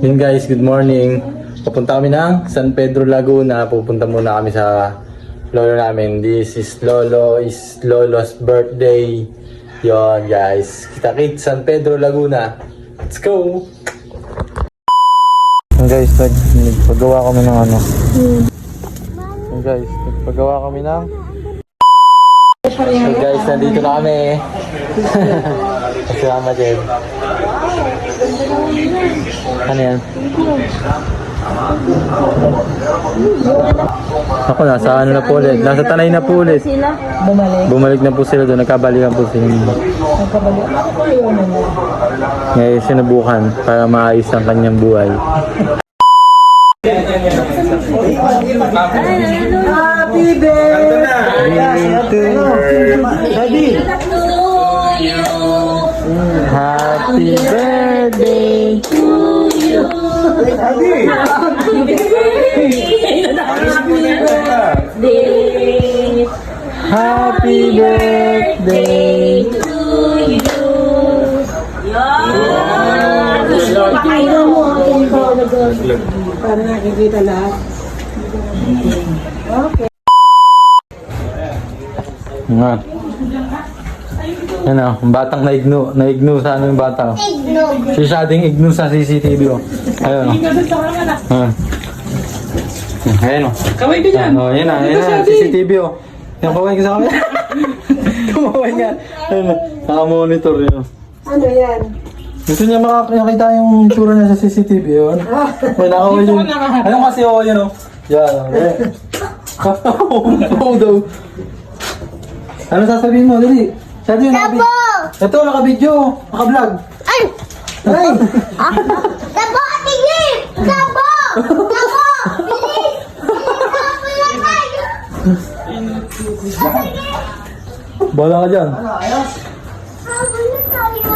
Yun guys, good morning. Papunta kami ng San Pedro Laguna. Pupunta muna kami sa lolo namin. This is Lolo, is Lolo's birthday. Yon guys. Kita kit San Pedro Laguna. Let's go! Yun guys, nag- nagpagawa kami ng ano. Yun guys, nagpagawa kami ng So guys, nandito na kami. Kasama din. Ano yan? Ako, nasa ano na po ulit. Nasa tanay na po ulit. Sila? Bumalik na po sila doon. Nagkabalikan po sila. Nagkabalik. Yun. Ngayon sinubukan para maayos ang kanyang buhay. Happy Happy birthday! Happy birthday! Para nakikita lahat. Nga. Yan o, ang batang naigno. Naigno sa ano yung bata. Igno. Si Shading igno sa CCTV o. Ayun o. Ah. Ayan o. Kaway ka dyan. Ano, yan na, yan na, CCTV o. Yung kaway ka sa kami. Kumaway nga. Ayun o, naka-monitor yun o. Ano yan? Gusto niya makakita yung tsura niya sa CCTV yun. May nakaway yun. Ano kasi o yun o? Yan o. yan. Oo daw. Ano sasabihin mo? Dali. Sabi yun, naka Ito, naka-video. Naka-vlog. Ay! Ay! Tabo, tingin! Tabo! Tabo! Bilis! Tabo yan tayo! Bala ka dyan. Tabo na tayo!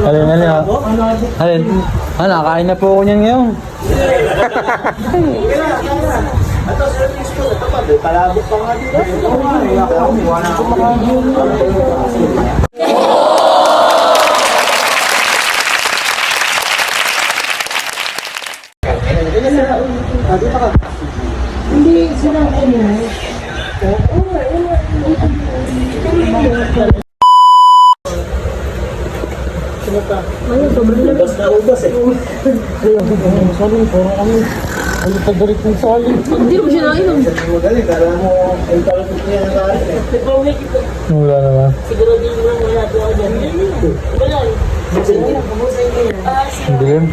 Alin, alin ha? Alin? Ah, nakain na po ako niyan ngayon. Hindi sila kumain. Hindi mo siya nainom. Wala naman. Ang dilim.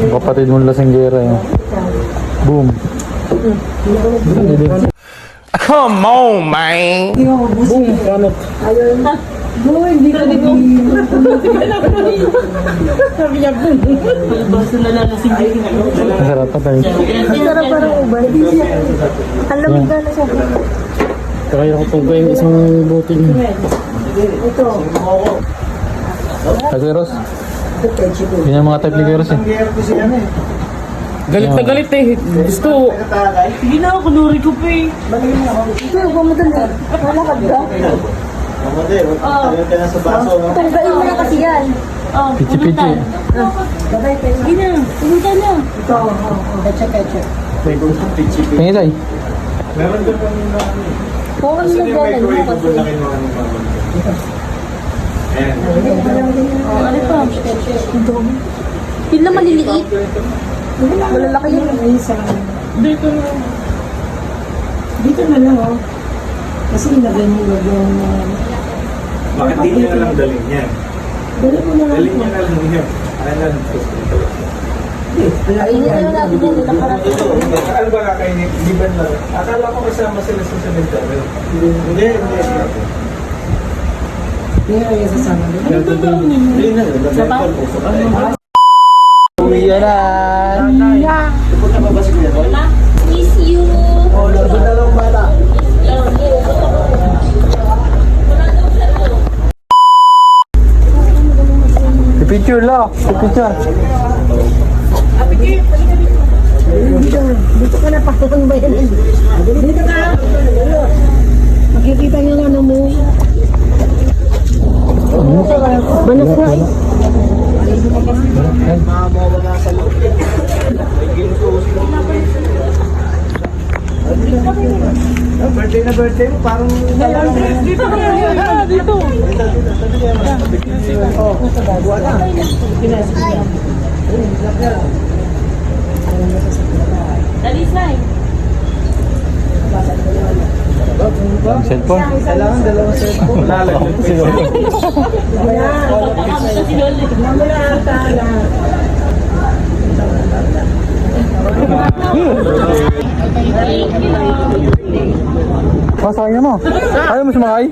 Ang kapatid mong lasinggera yun. Boom. Ang dilim. Come on, man. Boy, hindi ka dito. Sabi niya, boom. Ang sarap pa tayo. Ang sarap parang siya. Ang lamig ka na siya. Kaya ko itong yung isang bote niya. Ito. Ay, Kuya Ros. Yun yung mga type ni Kuya Ros eh. Galit na galit eh. Gusto. Hindi na ako, kunuri ko pa eh. Ito yung pumadali. Malakad ka. Tanggalin mo na kasi yan. Pichi-pichi. Bagay tayo. Sige na. Pumunta na. Ito. Ketchup, ketchup. Tingin tayo. Kung ano nagalan mo kasi. Oh, ano pa? Ito. Yun lang maliliit. Malalaki yun. Dito na. Dito na lang oh. Kasi ilagay mo yung... Bakit di niya na lang dalhin yan? Dali mo na lang. Dalhin niya na lang yan. Ano lang? Kainin na natin yan. Nakarating. Ano ba kakainin? Di ba na? Akala ko kasama sila sa cemetery. Hindi, hindi. Hindi na kayo sasama din. Hindi na. Nag-alcohol po. Uwi na. Pupunta pa ba Boy? Miss you! Oo, nasa dalawang bata. Picture lang. Picture. Dito, dito ka na parang ba yan? Dito ka. Makikita niyo ano mo. Banas na eh. Birthday na birthday mo, parang Dito ka na, dito. Dali, slime. Ang cellphone. kailangan dalawang cellphone. Wala lang. Baka si Loli. Oh, sakay na mo. Ayaw mo sumakay?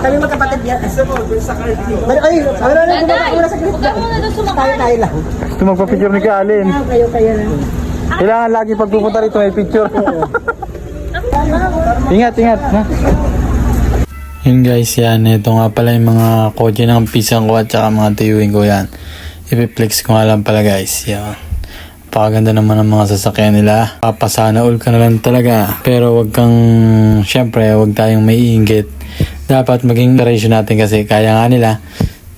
Kami magkapatid yan. Balik kayo. Ano na lang, muna sa group. Huwag mo na daw sumakay. Tayo tayo lang. Gusto magpa-picture ni Kalin. Kayo kayo lang. Kailangan lagi pag pupunta rito may picture. ingat, ingat. Ha? Yun guys, yan. Ito nga pala yung mga kotse ng pisang ko at saka mga tiyuin ko yan. Ipiplex ko nga lang pala guys. Yan. Pakaganda naman ang mga sasakyan nila. Papasana all ka na lang talaga. Pero wag kang, syempre, wag tayong may iinggit. Dapat maging operation natin kasi kaya nga nila.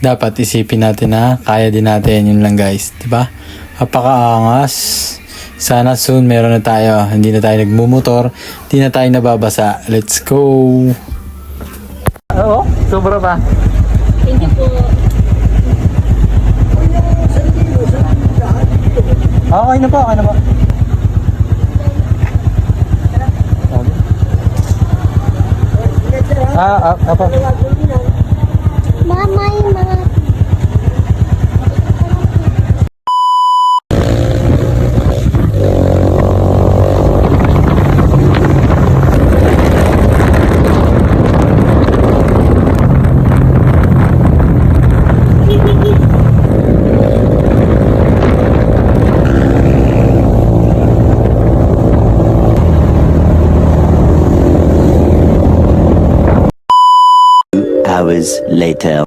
Dapat isipin natin na kaya din natin. Yun lang guys. ba? Napakaangas. Sana soon meron na tayo. Hindi na tayo nagmumotor. Hindi na tayo nababasa. Let's go! Oo, sobra pa. Thank you po. Okay na po, okay na po. Ah, ah, apa. Mama, yung mga hours later.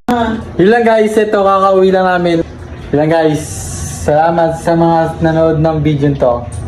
Yun lang guys, ito kakauwi lang namin. Yun lang guys. Salamat sa mga nanood ng video to. Mag-chat ka na